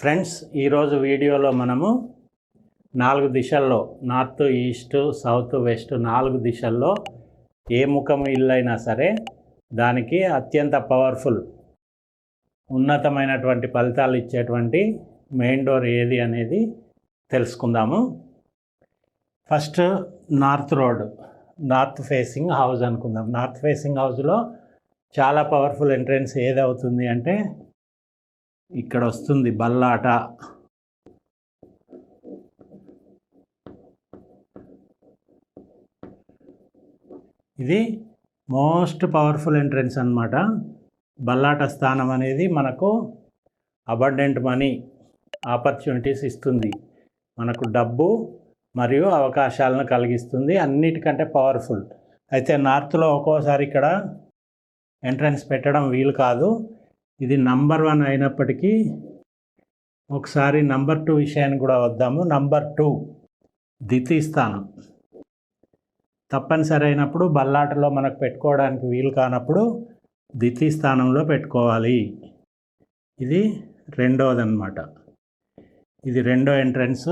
Friends ఈరోజు వీడియోలో మనము నాలుగు దిశల్లో నార్త్ ఈస్ట్ సౌత్ వెస్ట్ నాలుగు దిశల్లో ఏ ముఖం ఇల్లు అయినా సరే దానికి అత్యంత పవర్ఫుల్ ఉన్నతమైనటువంటి ఫలితాలు ఇచ్చేటువంటి మెయిన్ డోర్ ఏది అనేది తెలుసుకుందాము. First north road north facing house అనుకుందాం. నార్త్ ఫేసింగ్ హౌస్లో చాలా పవర్ఫుల్ ఎంట్రన్స్ ఏది అవుతుంది అంటే ఇక్కడ వస్తుంది బల్లాట. ఇది మోస్ట్ పవర్ఫుల్ ఎంట్రన్స్ అన్నమాట. బల్లాట స్థానం అనేది మనకు అబండెంట్ మనీ ఆపర్చునిటీస్ ఇస్తుంది. మనకు డబ్బు మరియు అవకాశాలను కలిగిస్తుంది. అన్నిటికంటే పవర్ఫుల్. అయితే నార్త్లో ఒక్కోసారి ఇక్కడ ఎంట్రన్స్ పెట్టడం వీలు కాదు. ఇది నంబర్ వన్ అయినప్పటికీ ఒకసారి నంబర్ టూ విషయానికి కూడా వద్దాము. నంబర్ టూ ద్వితీయ స్థానం. తప్పనిసరి అయినప్పుడు బల్లాటలో మనకు పెట్టుకోవడానికి వీలు కానప్పుడు ద్వితీయ స్థానంలో పెట్టుకోవాలి. ఇది రెండవది అనమాట ఇది రెండో ఎంట్రన్స్.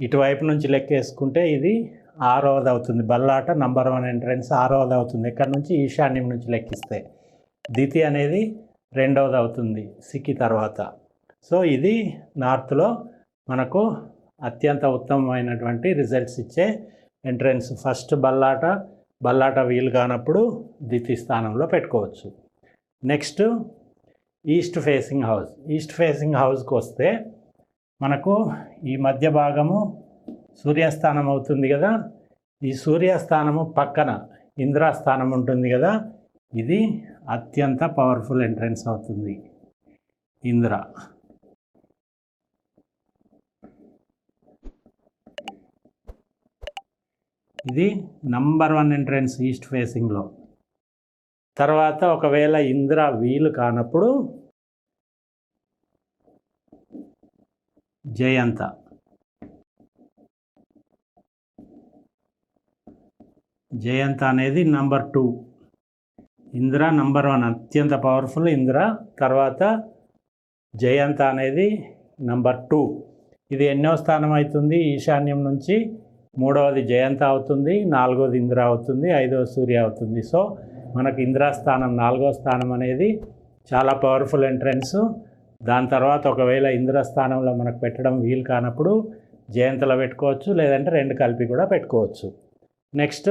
ఇటువైపు నుంచి లెక్కేసుకుంటే ఇది ఆరవది అవుతుంది బల్లాట నంబర్ వన్ ఎంట్రన్స్ ఆరవది అవుతుంది ఇక్కడ నుంచి ఈశాన్యం నుంచి లెక్కిస్తే. ద్వితీయ అనేది రెండవది అవుతుంది సిక్కి తర్వాత. సో ఇది నార్త్లో మనకు అత్యంత ఉత్తమమైనటువంటి రిజల్ట్స్ ఇచ్చే ఎంట్రన్స్. ఫస్ట్ బల్లాట బల్లాట వీలు కానప్పుడు ద్వితీయ స్థానంలో పెట్టుకోవచ్చు. Next east facing house. East facing హౌస్కి వస్తే మనకు ఈ మధ్య భాగము సూర్యస్థానం అవుతుంది కదా. ఈ సూర్యస్థానము పక్కన ఇంద్రాస్థానం ఉంటుంది కదా. ఇది అత్యంత పవర్ఫుల్ ఎంట్రన్స్ అవుతుంది. ఇంద్ర. ఇది నంబర్ వన్ ఎంట్రన్స్ ఈస్ట్ ఫేసింగ్లో తర్వాత ఒకవేళ ఇంద్ర వీలు కానప్పుడు జయంత. జయంత అనేది number two Indira number one అత్యంత పవర్ఫుల్ ఇందిర. తర్వాత జయంత అనేది నంబర్ టూ. ఇది ఎన్నో స్థానం అవుతుంది. ఈశాన్యం నుంచి మూడవది జయంత అవుతుంది నాలుగవది ఇంద్ర అవుతుంది ఐదవ సూర్య అవుతుంది. సో మనకు ఇంద్రా స్థానం నాలుగో స్థానం అనేది చాలా పవర్ఫుల్ ఎంట్రన్స్ దాని తర్వాత ఒకవేళ ఇంద్ర స్థానంలో మనకు పెట్టడం వీలు కానప్పుడు జయంతలో పెట్టుకోవచ్చు లేదంటే రెండు కలిపి కూడా పెట్టుకోవచ్చు. Next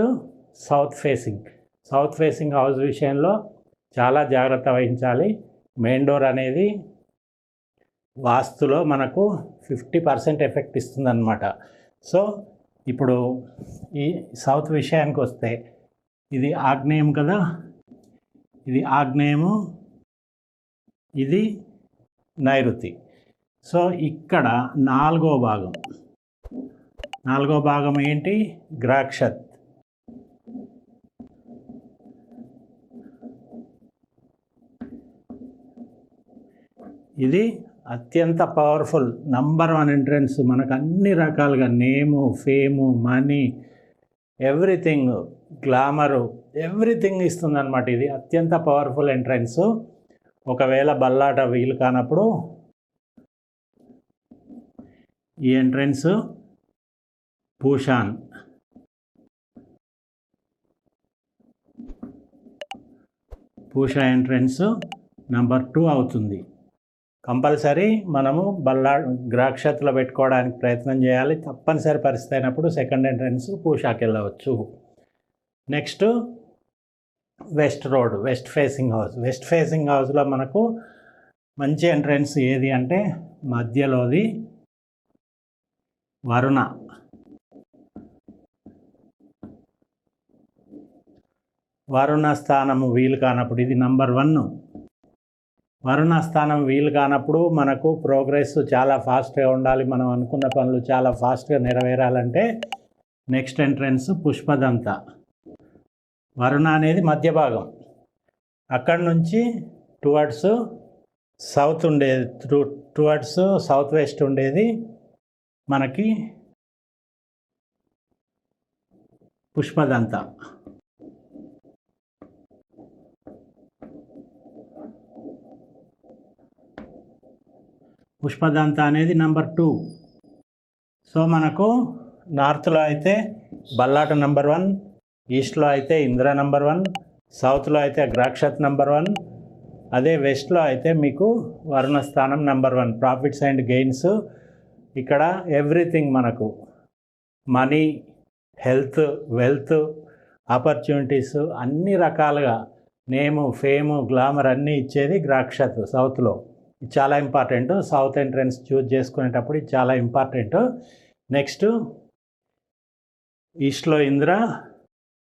south facing south facing house విషయంలో చాలా జాగ్రత్త వహించాలి. మెయిన్ డోర్ అనేది వాస్తులో మనకు ఫిఫ్టీ పర్సెంట్ ఎఫెక్ట్ ఇస్తుందన్నమాట. సో ఇప్పుడు ఈ సౌత్ విషయానికి వస్తే ఇది ఆగ్నేయం కదా? ఇది ఆగ్నేయము ఇది నైరుతి. సో ఇక్కడ నాలుగో భాగం. నాలుగో భాగం ఏంటి? గ్రాక్షత్. ఇది అత్యంత పవర్ఫుల్ నంబర్ వన్ ఎంట్రన్స్ మనకు అన్ని రకాలుగా name fame money everything glamour everything ఇస్తుందన్నమాట ఇది. అత్యంత పవర్ఫుల్ ఎంట్రన్స్ ఒకవేళ బల్లాట వీలు కానప్పుడు ఈ entrance Pushan. Pusha entrance number two అవుతుంది. కంపల్సరీ మనము బల్లా గ్రాక్షత్లో పెట్టుకోవడానికి ప్రయత్నం చేయాలి. తప్పనిసరి పరిస్థితి అయినప్పుడు సెకండ్ ఎంట్రన్స్ పూషాకి వెళ్ళవచ్చు. Next west road west facing house. West facing హౌస్లో మనకు మంచి ఎంట్రన్స్ ఏది అంటే మధ్యలోది వరుణ. వరుణ స్థానము వీలు కానప్పుడు ఇది నంబర్ వన్. వరుణ స్థానం వీలు కానప్పుడు మనకు ప్రోగ్రెస్ చాలా ఫాస్ట్గా ఉండాలి. మనం అనుకున్న పనులు చాలా ఫాస్ట్గా నెరవేరాలంటే నెక్స్ట్ ఎంట్రన్స్ పుష్పదంత. వరుణ అనేది మధ్య భాగం. అక్కడి నుంచి టువర్డ్స్ సౌత్ ఉండేది టువర్డ్స్ సౌత్ వెస్ట్ ఉండేది మనకి పుష్పదంత. పుష్పదంత అనేది నెంబర్ టూ. సో మనకు నార్త్లో అయితే బల్లాట నెంబర్ వన్ ఈస్ట్లో అయితే ఇంద్ర నెంబర్ వన్ సౌత్లో అయితే గ్రాక్షత్ నెంబర్ వన్ అదే వెస్ట్లో అయితే మీకు వరుణ స్థానం number one profits and gains. ఇక్కడ ఎవ్రీథింగ్ మనకు మనీ హెల్త్ వెల్త్ ఆపర్చునిటీస్ అన్ని రకాలుగా నేము ఫేము గ్లామర్ అన్నీ ఇచ్చేది గ్రాక్షత్ సౌత్లో. చాలా ఇంపార్టెంట్. సౌత్ ఎంట్రన్స్ చూజ్ చేసుకునేటప్పుడు ఇది చాలా ఇంపార్టెంట్. నెక్స్ట్ ఈస్ట్లో ఇంద్ర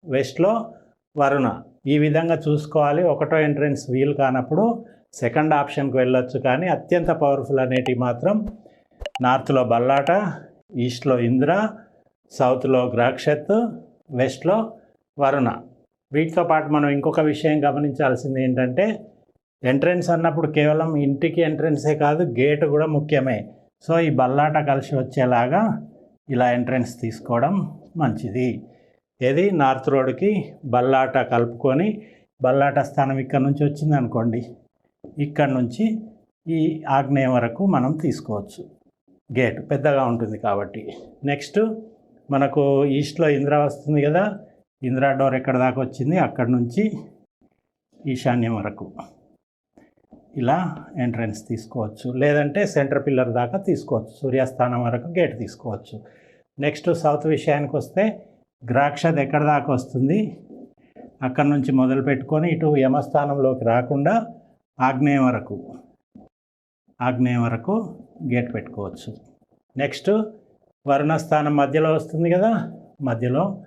వెస్ట్లో వరుణ. ఈ విధంగా చూసుకోవాలి. ఒకటో ఎంట్రన్స్ వీలు కానప్పుడు సెకండ్ ఆప్షన్కి వెళ్ళొచ్చు కానీ అత్యంత పవర్ఫుల్ అనేటివి మాత్రం నార్త్లో బల్లాట ఈస్ట్లో ఇంద్ర సౌత్లో గ్రాక్షత్ వెస్ట్లో వరుణ. వీటితో పాటు మనం ఇంకొక విషయం గమనించాల్సింది ఏంటంటే ఎంట్రన్స్ అన్నప్పుడు కేవలం ఇంటికి ఎంట్రన్సే కాదు గేట్ కూడా ముఖ్యమే. సో ఈ బల్లాట కలిసి వచ్చేలాగా ఇలా ఎంట్రన్స్ తీసుకోవడం మంచిది. ఏది? నార్త్ రోడ్కి బల్లాట కలుపుకొని బల్లాట స్థానం ఇక్కడ నుంచి వచ్చింది అనుకోండి. ఇక్కడ నుంచి ఈ ఆగ్నేయం వరకు మనం తీసుకోవచ్చు. గేట్ పెద్దగా ఉంటుంది కాబట్టి. నెక్స్ట్ మనకు ఈస్ట్లో ఇంద్ర వస్తుంది కదా. ఇంద్రా డోర్ ఎక్కడ దాకా వచ్చింది? అక్కడ నుంచి ఈశాన్యం వరకు. ఇలా ఎంట్రన్స్ తీసుకోవచ్చు. లేదంటే సెంటర్ పిల్లర్ దాకా తీసుకోవచ్చు. సూర్యస్థానం వరకు గేట్ తీసుకోవచ్చు. నెక్స్ట్ సౌత్ విషయానికి వస్తే ద్రాక్షది ఎక్కడ దాకా వస్తుంది? అక్కడ నుంచి మొదలు పెట్టుకొని ఇటు యమస్థానంలోకి రాకుండా ఆగ్నేయం వరకు ఆగ్నేయం వరకు గేట్ పెట్టుకోవచ్చు. నెక్స్ట్ వరుణస్థానం మధ్యలో వస్తుంది కదా? మధ్యలో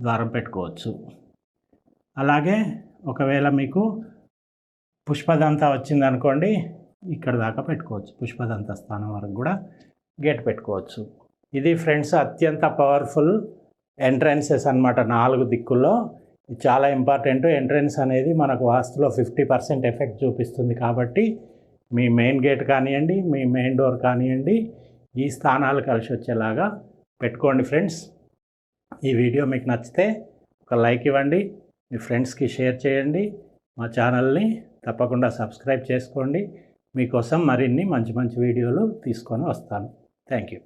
ద్వారం పెట్టుకోవచ్చు. అలాగే ఒకవేళ మీకు పుష్పదంతా వచ్చింది అనుకోండి ఇక్కడ దాకా పెట్టుకోవచ్చు. పుష్పదంత స్థానం వరకు కూడా గేట్ పెట్టుకోవచ్చు. ఇది ఫ్రెండ్స్ అత్యంత పవర్ఫుల్ ఎంట్రన్సెస్ అన్నమాట నాలుగు దిక్కుల్లో. ఇది చాలా ఇంపార్టెంట్. ఎంట్రన్స్ అనేది మనకు వాస్తులో ఫిఫ్టీ పర్సెంట్ ఎఫెక్ట్ చూపిస్తుంది కాబట్టి మీ మెయిన్ గేట్ కానివ్వండి మీ మెయిన్ డోర్ కానివ్వండి ఈ స్థానాలు కలిసి వచ్చేలాగా పెట్టుకోండి ఫ్రెండ్స్. ఈ వీడియో మీకు నచ్చితే ఒక లైక్ ఇవ్వండి మీ ఫ్రెండ్స్కి షేర్ చేయండి మా ఛానల్ని తప్పకుండా సబ్స్క్రైబ్ చేసుకోండి. మీకోసం మరిన్ని మంచి మంచి వీడియోలు తీసుకొని వస్తాను. Thank you